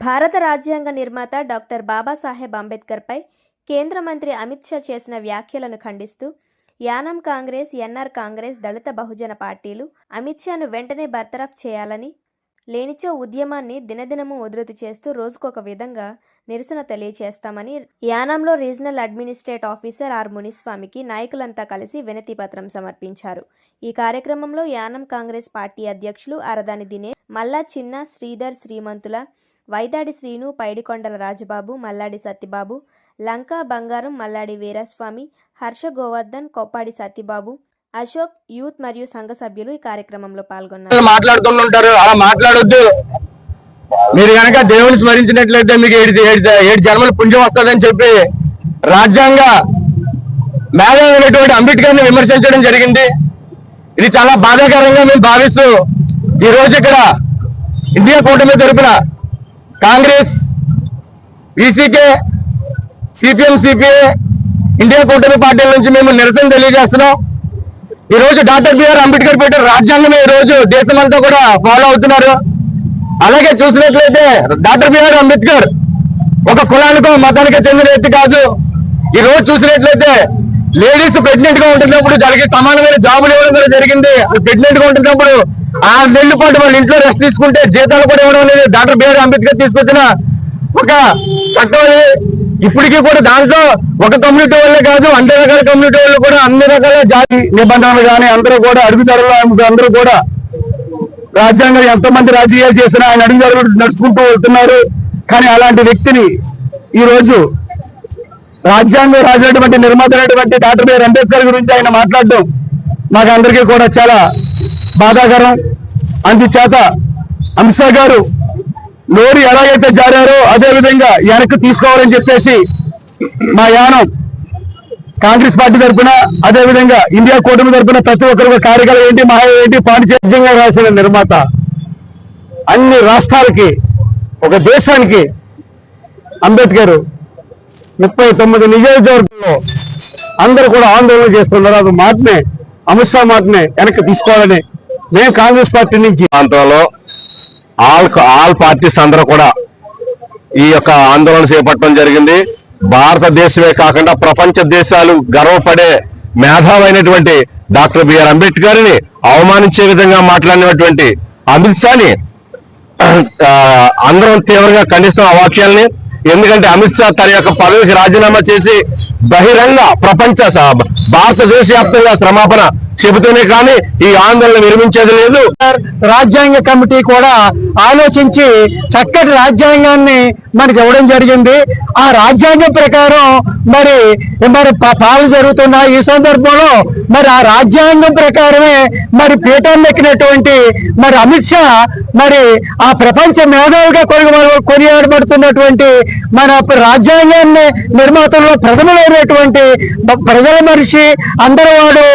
భారత రాజ్యాంగ నిర్మాత డాక్టర్ బాబాసాహెబ్ అంబేద్కర్పై కేంద్ర మంత్రి అమిత్ షా చేసిన వ్యాఖ్యలను ఖండిస్తూ యానం కాంగ్రెస్ ఎన్ఆర్ కాంగ్రెస్ దళిత బహుజన పార్టీలు అమిత్ షాను వెంటనే బర్తరఫ్ చేయాలని లేనిచో ఉద్యమాన్ని దినదినము ఉధృతి చేస్తూ రోజుకొక విధంగా నిరసన తెలియచేస్తామని యానంలో రీజనల్ అడ్మినిస్ట్రేట్ ఆఫీసర్ ఆర్ మునిస్వామికి నాయకులంతా కలిసి వినతి పత్రం సమర్పించారు. ఈ కార్యక్రమంలో యానం కాంగ్రెస్ పార్టీ అధ్యక్షులు అరదాని దినే మల్లా చిన్న శ్రీధర్ శ్రీమంతుల వైదాడి శ్రీను పైడికొండల రాజబాబు మల్లాడి సత్యబాబు లంకా బంగారం మల్లాడి వీరస్వామి హర్ష గోవర్ధన్ కొప్పాడి సత్యబాబు అశోక్ యూత్ మరియు సంఘ సభ్యులు ఈ కార్యక్రమంలో పాల్గొన్నారు. మాట్లాడుతుంటారు అలా మాట్లాడొద్దు. మీరు కనుక దేవుని స్మరించినట్లయితే మీకు ఏడు ఏడు ఏడు జన్మల పుణ్యం వస్తుందని చెప్పి రాజ్యాంగ మేధావైనటువంటి అంబేద్కర్ని విమర్శించడం జరిగింది. ఇది చాలా బాధాకరంగా మేము భావిస్తూ ఈ రోజు ఇక్కడ ఇండియా కూటమి తరపున కాంగ్రెస్ ఈసీకే సిపిఎం సిపిఐ ఇండియా కూటమి పార్టీల నుంచి మేము నిరసన తెలియజేస్తున్నాం. ఈ రోజు డాక్టర్ బిఆర్ అంబేద్కర్ పెట్టిన రాజ్యాంగమే ఈ రోజు దేశమంతా కూడా ఫాలో అవుతున్నారు. అలాగే చూసినట్లయితే డాక్టర్ బిఆర్ అంబేద్కర్ ఒక కులానికో మతానికో చెందిన వ్యక్తి కాదు. ఈ రోజు చూసినట్లయితే లేడీస్ ప్రెగ్నెంట్గా ఉంటున్నప్పుడు దానికి సమానమైన జాబులు ఇవ్వడం కూడా జరిగింది. ప్రెగ్నెంట్గా ఉంటున్నప్పుడు ఆ నెల్లు పాటు వాళ్ళు ఇంట్లో రెస్ట్ తీసుకుంటే జీతాలు కూడా ఇవ్వడం లేదు. డాక్టర్ బిఆర్ అంబేద్కర్ తీసుకొచ్చిన ఒక చట్టం ఇప్పటికీ కూడా దాంట్లో ఒక కమ్యూనిటీ వాళ్ళే కాదు అన్ని రకాల కమ్యూనిటీ వాళ్ళు కూడా అన్ని రకాల జాతి నిబంధనలు కానీ అందరూ కూడా అడుగుదారులు అందరూ కూడా రాజ్యాంగం ఎంతో మంది రాజకీయాలు చేసినా ఆయన అడుగుదారులు నడుచుకుంటూ వెళ్తున్నారు. కానీ అలాంటి వ్యక్తిని ఈ రోజు రాజ్యాంగం రాసినటువంటి నిర్మాత డాక్టర్ బిఆర్ అంబేద్కర్ గురించి ఆయన మాట్లాడడం మాకు అందరికీ కూడా చాలా బాధాకరం. అందుచేత అమిత్ షా గారు నోరు ఎలాగైతే జారారో అదే విధంగా వెనక్కి తీసుకోవాలని చెప్పేసి మా యానం కాంగ్రెస్ పార్టీ తరఫున అదే విధంగా ఇండియా కూటమి తరఫున ప్రతి ఒక్కరు కార్యక్రమం ఏంటి మహా ఏంటి పాండిచేద్యంగా రాసిన నిర్మాత అన్ని రాష్ట్రాలకి ఒక దేశానికి అంబేద్కర్ ముప్పై తొమ్మిది నియోజకవర్గంలో అందరూ కూడా ఆందోళన చేస్తున్నారు. అది మాటనే అమిత్ షా మాటనే వెనక్కి తీసుకోవాలని మేము కాంగ్రెస్ పార్టీ నుంచి ప్రాంతంలో ఆల్ ఆల్ పార్టీస్ అందరూ కూడా ఈ యొక్క ఆందోళన చేపట్టడం జరిగింది. భారతదేశమే కాకుండా ప్రపంచ దేశాలు గర్వపడే మేధావైనటువంటి డాక్టర్ బిఆర్ అంబేద్కర్ని అవమానించే విధంగా మాట్లాడినటువంటి అమిత్ షాని అందరం తీవ్రంగా ఖండిస్తున్న ఆ ఎందుకంటే అమిత్ షా తన యొక్క పదవికి రాజీనామా చేసి బహిరంగ ప్రపంచ భారతదేశ వ్యాప్తంగా శ్రమాపణ చెబుతూనే కానీ ఈ ఆందోళన విరమించేది లేదు. రాజ్యాంగ కమిటీ కూడా ఆలోచించి చక్కటి రాజ్యాంగాన్ని మనకి ఇవ్వడం జరిగింది. ఆ రాజ్యాంగం ప్రకారం మరి మరి పాలు జరుగుతున్నాయి. జరుగుతున్న ఈ సందర్భంలో మరి ఆ రాజ్యాంగం ప్రకారమే మరి పీఠాన్ని ఎక్కినటువంటి మరి అమిత్ షా మరి ఆ ప్రపంచ మేధావిగా కొని కొనియాడబడుతున్నటువంటి మన రాజ్యాంగాన్ని నిర్మాతంలో ప్రథమమైనటువంటి ప్రజల మనిషి అందరూ వాడు